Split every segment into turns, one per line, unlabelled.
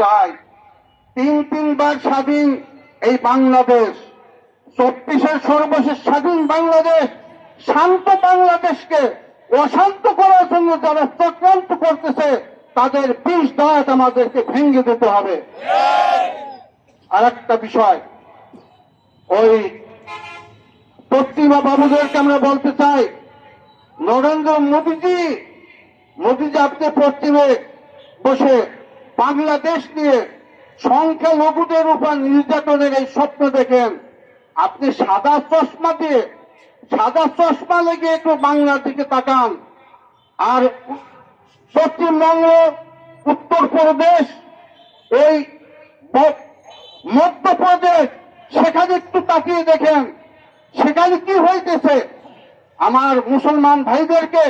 চাই। তিন তিনবার স্বাধীন এই বাংলাদেশ। চব্বিশের সর্বশেষ স্বাধীন বাংলাদেশ। শান্ত বাংলাদেশকে অশান্ত করার জন্য যারা চক্রান্ত করতেছে, তাদের বিষ দাঁত আমাদেরকে ভেঙে দিতে হবে। আর একটা বিষয়, ওই প্রতিমা বাবুদেরকে আমরা বলতে চাই, নরেন্দ্র মোদীজি মোদীজি আপনি পশ্চিমে বসে বাংলাদেশ নিয়ে সংখ্যালঘুদের উপর নির্যাতনের এই স্বপ্ন দেখেন। আপনি সাদা চশমা দিয়ে, সাদা চশমা লেগে একটু বাংলার দিকে তাকান। আর পশ্চিমবঙ্গ, উত্তরপ্রদেশ, এই মধ্যপ্রদেশ, সেখানে একটু তাকিয়ে দেখেন। সেখানে কি হইতেছে? আমার মুসলমান ভাইদেরকে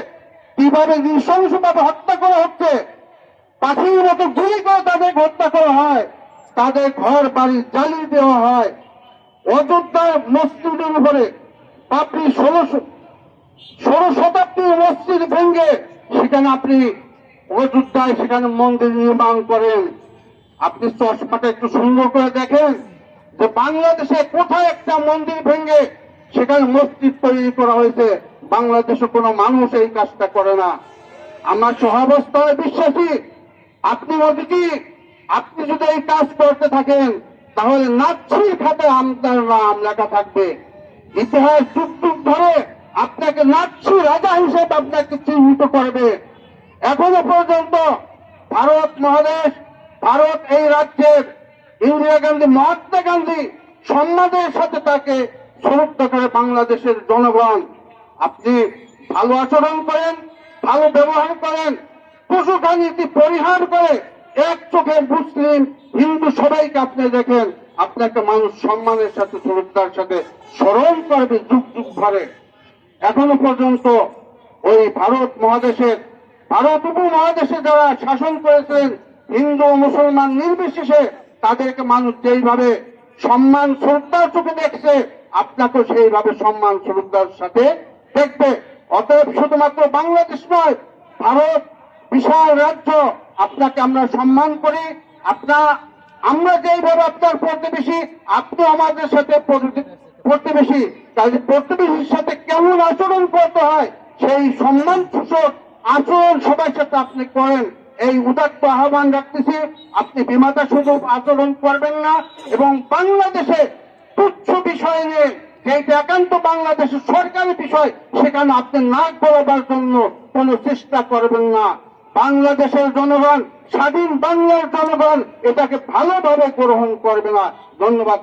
কীভাবে নৃশংসভাবে হত্যা করা হচ্ছে? পাখির মতো গুলি করে তাদের হত্যা করা হয়। তাদের ঘর, বাড়ি জ্বালিয়ে দেওয়া হয়। অযোধ্যা মসজিদের উপরে আপনি ষোলোশো ষোলো শতাব্দীর মসজিদ ভেঙ্গে সেখানে আপনি অযোধ্যায় সেখানে মন্দির নির্মাণ করেন। আপনি চশমাটা একটু সুন্দর করে দেখেন যে বাংলাদেশে কোথায় একটা মন্দির ভেঙে সেখানে মসজিদ তৈরি করা হয়েছে। বাংলাদেশে কোনো মানুষ এই কাজটা করে না। আমার সহাবস্থায় বিশ্বাসী আপনি মোদীজি আপনি যদি এই কাজ করতে থাকেন, তাহলে নাচ্ছির খাতে আপনার নাম লেখা থাকবে। ইতিহাস যুগ যুগ ধরে আপনাকে নাচ্ছি রাজা হিসেবে আপনাকে চিহ্নিত করবে। এখনও পর্যন্ত ভারত মহাদেশ, ভারত এই রাজ্যের ইন্দিরা গান্ধী, মহাত্মা গান্ধী সম্মানের সাথে তাকে সমুক্ত করে বাংলাদেশের জনগণ। আপনি ভালো আচরণ করেন, ভালো ব্যবহার করেন পশুখা নীতি পরিহার করে এক চোখে মুসলিম, হিন্দু সবাইকে আপনি দেখেন, আপনাকে মানুষ সম্মানের সাথে, শ্রদ্ধার সাথে স্মরণ করবে যুগ যুগ ধরে। এখনও পর্যন্ত ওই ভারত মহাদেশের, ভারত উপমহাদেশে যারা শাসন করেছিলেন হিন্দু মুসলমান নির্বিশেষে, তাদেরকে মানুষ যেইভাবে সম্মান, শ্রদ্ধার চোখে দেখছে, আপনাকেও সেইভাবে সম্মান, শ্রদ্ধার সাথে দেখবে। অতএব শুধুমাত্র বাংলাদেশ নয়, ভারত বিশাল রাজ্য, আপনাকে আমরা সম্মান করি। আপনার, আমরা যেইভাবে আপনার প্রতিবেশী, আপনি আমাদের সাথে প্রতিবেশী। তাদের প্রতিবেশীর সাথে কেমন আচরণ করতে হয়, সেই সম্মান সূচক আচরণ সবার সাথে আপনি করেন। এই উদাত্ত আহ্বান রাখতেছি, আপনি বিমাতা স্বরূপ আচরণ করবেন না এবং বাংলাদেশে তুচ্ছ বিষয় নিয়ে যেটা একান্ত বাংলাদেশের সরকারি বিষয়, সেখানে আপনি নাক বলাবার জন্য কোনো চেষ্টা করবেন না। বাংলাদেশের জনগণ স্বাধীন বাংলার জনগণ এটাকে ভালোভাবে গ্রহণ করবে না। ধন্যবাদ